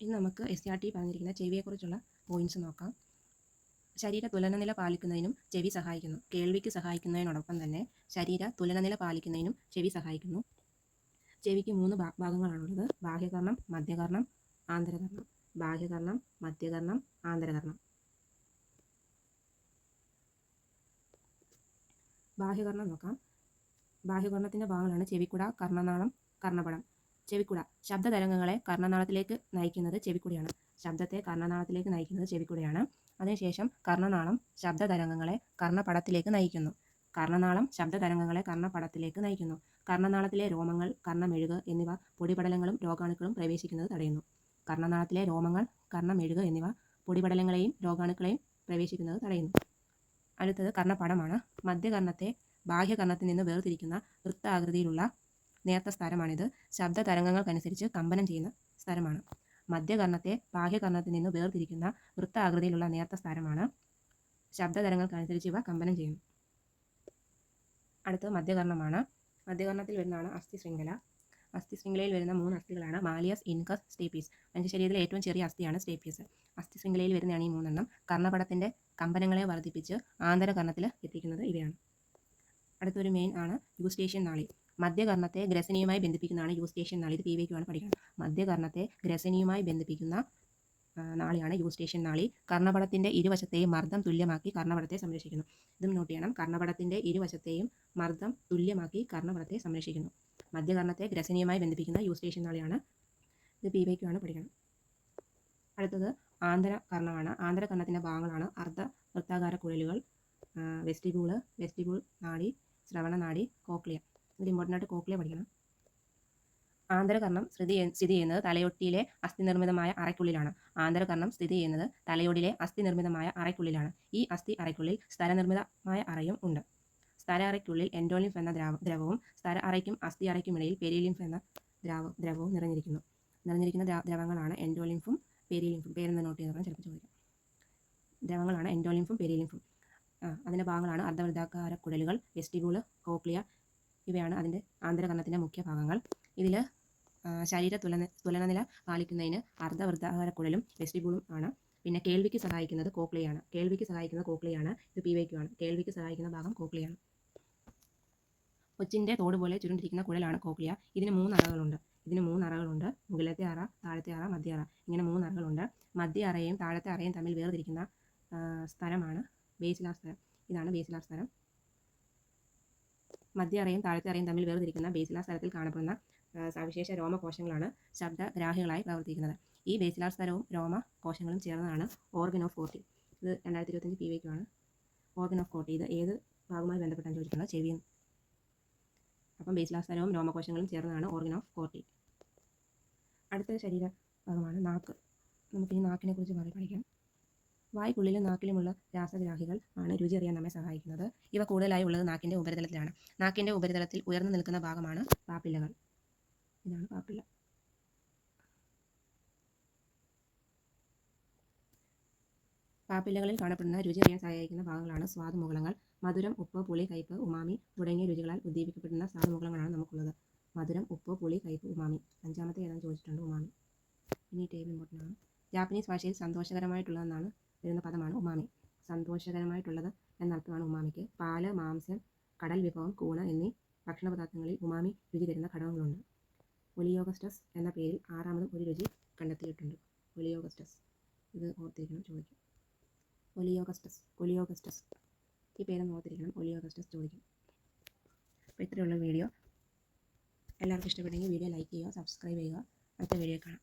ഇന്ന് നമുക്ക് S C R T പറഞ്ഞിരിക്കുന്ന ചെവിയെക്കുറിച്ചുള്ള പോയിന്റ്സ് നോക്കാം. ശരീര തുലനനില പാലിക്കുന്നതിനും ചെവി സഹായിക്കുന്നു. കേൾവിക്ക് സഹായിക്കുന്നതിനോടൊപ്പം തന്നെ ശരീര തുലനനില പാലിക്കുന്നതിനും ചെവി സഹായിക്കുന്നു. ചെവിക്ക് മൂന്ന് ഭാഗങ്ങളാണുള്ളത്. ബാഹ്യകർണം മധ്യകർണം ആന്തരകർണം. ബാഹ്യകർണം മധ്യകർണം ആന്തരകർണം. ബാഹ്യകർണം നോക്കാം. ബാഹ്യകർണത്തിന്റെ ഭാഗങ്ങളാണ് ചെവിക്കുട കർണനാളം കർണപടം. ചെവിക്കുട. ശബ്ദതരംഗങ്ങളെ കർണനാളത്തിലേക്ക് നയിക്കുന്നത് ചെവിക്കുടയാണ്. ശബ്ദത്തെ കർണനാളത്തിലേക്ക് നയിക്കുന്നത് ചെവിക്കുടയാണ്. അതിനുശേഷം കർണനാളം ശബ്ദതരംഗങ്ങളെ കർണപടത്തിലേക്ക് നയിക്കുന്നു. കർണനാളം ശബ്ദതരംഗങ്ങളെ കർണപടത്തിലേക്ക് നയിക്കുന്നു. കർണനാളത്തിലെ രോമങ്ങൾ കർണമെഴുക് എന്നിവ പൊടിപടലങ്ങളും രോഗാണുക്കളും പ്രവേശിക്കുന്നത് തടയുന്നു. കർണനാളത്തിലെ രോമങ്ങൾ കർണമെഴുക് എന്നിവ പൊടിപടലങ്ങളെയും രോഗാണുക്കളെയും പ്രവേശിക്കുന്നത് തടയുന്നു. അടുത്തത് കർണപടമാണ്. മധ്യകർണത്തെ ബാഹ്യകർണത്തിൽ നിന്ന് വേർതിരിക്കുന്ന വൃത്താകൃതിയിലുള്ള നേർത്ത സ്ഥലമാണിത്. ശബ്ദ തരംഗങ്ങൾക്കനുസരിച്ച് കമ്പനം ചെയ്യുന്ന സ്ഥലമാണ്. മധ്യകർണത്തെ ബാഹ്യകർണത്തിൽ നിന്ന് വേർതിരിക്കുന്ന വൃത്താകൃതിയിലുള്ള നേർത്ത സ്ഥലമാണ് ശബ്ദ തരംഗങ്ങൾക്കനുസരിച്ച് ഇവ കമ്പനം ചെയ്യുന്നു. അടുത്തത് മധ്യകർണമാണ്. മധ്യകർണത്തിൽ വരുന്നതാണ് അസ്ഥി ശൃംഖല അസ്ഥി ശൃംഖലയിൽ വരുന്ന മൂന്ന് അസ്ഥികളാണ് മാലിയസ് ഇൻകസ് സ്റ്റേപ്പീസ്. മനുഷ്യ ശരീരത്തിലെ ഏറ്റവും ചെറിയ അസ്ഥിയാണ് സ്റ്റേപ്പീസ്. അസ്ഥി ശൃംഖലയിൽ വരുന്നതാണ് ഈ മൂന്നെണ്ണം. കർണപടത്തിന്റെ കമ്പനങ്ങളെ വർദ്ധിപ്പിച്ച് ആന്തരകർണത്തിൽ എത്തിക്കുന്നത് ഇവയാണ്. അടുത്തൊരു മെയിൻ ആണ് യൂസ്റ്റേഷ്യൻ നാളി. മധ്യകർണത്തെ ഗ്രസനിയുമായി ബന്ധിപ്പിക്കുന്നതാണ് യൂസ്റ്റേഷ്യൻ നാളി. ഇത് പി വിക്കുമാണ് പഠിക്കുന്നത് മധ്യകർണത്തെ ഗ്രസനിയുമായി ബന്ധിപ്പിക്കുന്ന നാളിയാണ് യൂസ്റ്റേഷ്യൻ നാളി. കർണപടത്തിന്റെ ഇരുവശത്തെയും മർദ്ദം തുല്യമാക്കി കർണപടത്തെ സംരക്ഷിക്കുന്നു. ഇതും നോട്ട് ചെയ്യണം. കർണപടത്തിന്റെ ഇരുവശത്തെയും മർദ്ദം തുല്യമാക്കി കർണപടത്തെ സംരക്ഷിക്കുന്നു. മധ്യകർണത്തെ ഗ്രസനിയുമായി ബന്ധിപ്പിക്കുന്ന യൂസ്റ്റേഷ്യൻ നാളിയാണ് ഇത് പി വിക്കുമാണ് പഠിക്കണം. അടുത്തത് ആന്തര കർണമാണ്. ആന്തര കർണത്തിന്റെ ഭാഗങ്ങളാണ് അർദ്ധ വൃത്താകാര കുഴലുകൾ വെസ്റ്റിബ്യൂൾ വെസ്റ്റിബ്യൂൾ നാഡി ശ്രവണനാഡി കോക്ലിയ. ഇതിൽ ഇമ്പോർട്ടന്റ് ആയിട്ട് കോക്ലിയ പഠിക്കണം. ആന്തരകർണം സ്ഥിതി സ്ഥിതി ചെയ്യുന്നത് തലയൊട്ടിയിലെ അസ്ഥി നിർമ്മിതമായ അറയ്ക്കുള്ളിലാണ്. ആന്തരകർണം സ്ഥിതി ചെയ്യുന്നത് തലയോടിലെ അസ്ഥി നിർമ്മിതമായ അറയ്ക്കുള്ളിലാണ്. ഈ അസ്ഥി അറയ്ക്കുള്ളിൽ സ്ഥലനിർമ്മിതമായ അറയും ഉണ്ട്. സ്ഥല അറയ്ക്കുള്ളിൽ എൻഡോലിംഫ് എന്ന ദ്രാവ ദ്രവവും സ്ഥല അറയ്ക്കും അസ്ഥി അറയ്ക്കും ഇടയിൽ പെരിലിംഫ് എന്ന ദ്രാവ ദ്രവവും നിറഞ്ഞിരിക്കുന്നു. നിറഞ്ഞിരിക്കുന്ന ദ്രവങ്ങളാണ് എൻഡോലിംഫും പെരിലിംഫും. പേരെന്ന് നോട്ട് ചെയ്ത് ചിലപ്പോൾ ചോദിക്കാം. ദ്രവങ്ങളാണ് എൻഡോലിംഫും പെരിലിംഫും. അതിന്റെ ഭാഗങ്ങളാണ് അർദ്ധവൃദ്ധാകാര കുടലുകൾ വെസ്റ്റിബൂൾ കോക്ലിയ ഇവയാണ് അതിന്റെ ആന്തരകർണത്തിന്റെ മുഖ്യ ഭാഗങ്ങൾ. ഇതിൽ ശരീര തുലന തുലനനില പാലിക്കുന്നതിന് അർദ്ധവൃദ്ധാഹാരക്കുഴലും കുഴലും വെസ്റ്റിബൂളും ആണ്. പിന്നെ കേൾവിക്ക് സഹായിക്കുന്നത് കോക്ലിയാണ്. കേൾവിക്ക് സഹായിക്കുന്നത് കോക്ലിയാണ്. ഇത് പി വൈക്കുമാണ് കേൾവിക്ക് സഹായിക്കുന്ന ഭാഗം കോക്ലിയാണ്. കൊച്ചിന്റെ തോട് പോലെ ചുരുണ്ടിരിക്കുന്ന കുഴലാണ് കോക്ലിയ. ഇതിന് മൂന്ന് അറകളുണ്ട്. ഇതിന് മൂന്ന് അറകളുണ്ട്. മുകളിലത്തെ അറ താഴത്തെ അറ മധ്യ അറ. ഇങ്ങനെ മൂന്ന് അറകളുണ്ട്. മധ്യ അറയും താഴത്തെ അറയും തമ്മിൽ വേർതിരിക്കുന്ന സ്ഥലമാണ് ബേസിലാർ സ്ഥലം. ഇതാണ് ബേസിലാർ സ്ഥലം. മധ്യ അറയും താഴത്തെ അറയും തമ്മിൽ വേർതിരിക്കുന്ന ബേസിലാർ സ്ഥലത്തിൽ കാണപ്പെടുന്ന സവിശേഷ രോമകോശങ്ങളാണ് ശബ്ദഗ്രാഹികളായി പ്രവർത്തിക്കുന്നത്. ഈ ബേസിലാർ സ്ഥലവും രോമകോശങ്ങളും ചേർന്നതാണ് ഓർഗൻ ഓഫ് കോർട്ടി ഇത് രണ്ടായിരത്തി ഇരുപത്തഞ്ച് പി വയ്ക്കുമാണ് ഓർഗൻ ഓഫ് കോർട്ടി ഇത് ഏത് ഭാഗവുമായി ബന്ധപ്പെട്ടാണ് ചോദിക്കുന്നത്? ചെവിയും. അപ്പം ബേസിലാർ സ്ഥലവും രോമകോശങ്ങളും ചേർന്നതാണ് ഓർഗൻ ഓഫ് കോർട്ടി അടുത്ത ശരീര ഭാഗമാണ് നാക്ക്. നമുക്ക് ഈ നാക്കിനെ കുറിച്ച് പഠിക്കാം. വായ്ക്കുള്ളിലും നാക്കിലുമുള്ള രാസഗ്രാഹികൾ ആണ് രുചി അറിയാൻ നമ്മെ സഹായിക്കുന്നത്. ഇവ കൂടുതലായി ഉള്ളത് നാക്കിന്റെ ഉപരിതലത്തിലാണ്. നാക്കിന്റെ ഉപരിതലത്തിൽ ഉയർന്നു നിൽക്കുന്ന ഭാഗമാണ് പാപ്പില്ലകൾ. ഇതാണ് പാപ്പില്ല. പാപ്പില്ലകളിൽ കാണപ്പെടുന്ന രുചി അറിയാൻ സഹായിക്കുന്ന ഭാഗങ്ങളാണ് സ്വാദുമുകളങ്ങൾ മധുരം ഉപ്പ് പുളി കയ്പ്പ് ഉമാമി തുടങ്ങിയ രുചികളാൽ ഉദ്ദീപിക്കപ്പെടുന്ന സ്വാദുമുകളങ്ങളാണ് നമുക്കുള്ളത്. മധുരം ഉപ്പ് പുളി കയ്പ്പ് ഉമാമി. അഞ്ചാമത്തെ ഏതാണ് ചോദിച്ചിട്ടുണ്ട് ഉമാമി. ഇനി ടേബിൾ ഇമ്പോർട്ടന്റ് ആണ്. ജാപ്പനീസ് ഭാഷയിൽ സന്തോഷകരമായിട്ടുള്ളതെന്നാണ് വരുന്ന പദമാണ് ഉമാമി. സന്തോഷകരമായിട്ടുള്ളത് എന്നർത്ഥമാണ് ഉമാമിക്ക്. പാൽ മാംസം കടൽ വിഭവം കൂണ് എന്നീ ഭക്ഷണ പദാർത്ഥങ്ങളിൽ ഉമാമി രുചി തരുന്ന ഘടകങ്ങളുണ്ട്. ഒലിയോഗസ്റ്റസ് എന്ന പേരിൽ ആറാമതും ഒരു രുചി കണ്ടെത്തിയിട്ടുണ്ട്. ഒലിയോഗസ്റ്റസ്. ഇത് ഓർത്തിരിക്കണം ചോദിക്കും. ഒലിയോഗസ്റ്റസ്. ഒലിയോഗസ്റ്റസ്. ഈ പേരൊന്ന് ഓർത്തിരിക്കണം ഒലിയോഗസ്റ്റസ് ചോദിക്കും. അപ്പോൾ ഇത്രയുള്ള വീഡിയോ. എല്ലാവർക്കും ഇഷ്ടപ്പെട്ടെങ്കിൽ വീഡിയോ ലൈക്ക് ചെയ്യുക സബ്സ്ക്രൈബ് ചെയ്യുക. അടുത്ത വീഡിയോ കാണാം.